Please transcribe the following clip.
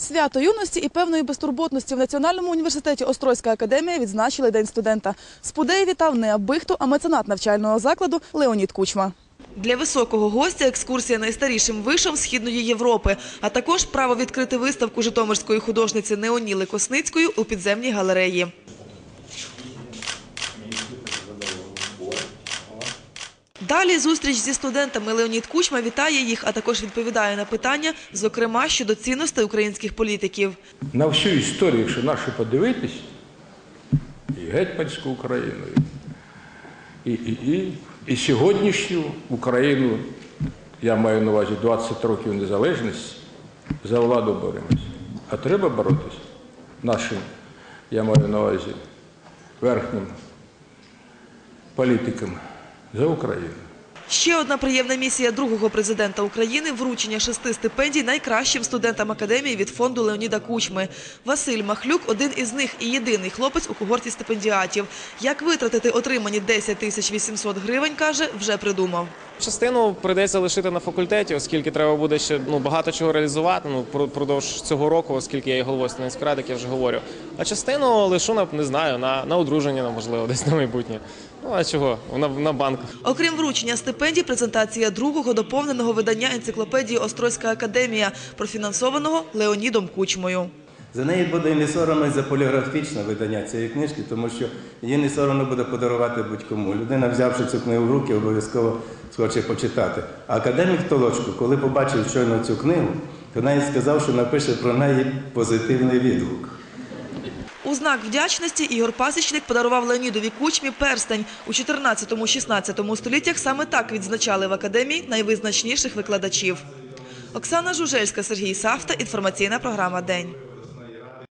Свято юності і певної безтурботності в Національному університеті Острозька академія відзначили День студента. Спудеї вітав не абихто, а меценат навчального закладу Леонід Кучма. Для високого гостя екскурсія найстарішим вишам Східної Європи, а також право відкрити виставку житомирської художниці Неоніли Косницької у підземній галереї. Далі зустріч зі студентами Леонід Кучма вітає їх, а також відповідає на питання, зокрема щодо цінностей українських політиків. на всю історію, якщо нашу подивитись, і гетьманську Україну, і, і, і, і сьогоднішню Україну, я маю на увазі 20 років незалежності, за владу боремось. А треба боротися нашим, я маю на увазі, верхнім політикам за Україну. Ще одна приємна місія другого президента України – вручення шести стипендій найкращим студентам академії від фонду Леоніда Кучми. Василь Махлюк – один із них і єдиний хлопець у когорті стипендіатів. Як витратити отримані 10 тисяч 800 гривень, каже, вже придумав. Частину прийдеться лишити на факультеті, оскільки треба буде ще ну, багато чого реалізувати ну, про- продовж цього року, оскільки я є головою студентської ради, як я вже говорю. А частину лишу на не знаю, на, на одруження, можливо, десь на майбутнє. Ну а чого? На, на банк. Окрім вручення стипендій, презентація другого доповненого видання енциклопедії «Острозька академія», профінансованого Леонідом Кучмою. За неї буде не соромно за поліграфічне видання цієї книжки, тому що її не соромно буде подарувати будь-кому. Людина, взявши цю книгу в руки, обов'язково схоче почитати. А академік Толочко, коли побачив щойно цю книгу, то навіть сказав, що напише про неї позитивний відгук. У знак вдячності Ігор Пасічник подарував Леонідові Кучмі перстень. У 14-16 століттях саме так відзначали в академії найвизначніших викладачів. Оксана Жужельська, Сергій Савта. Інформаційна програма «День».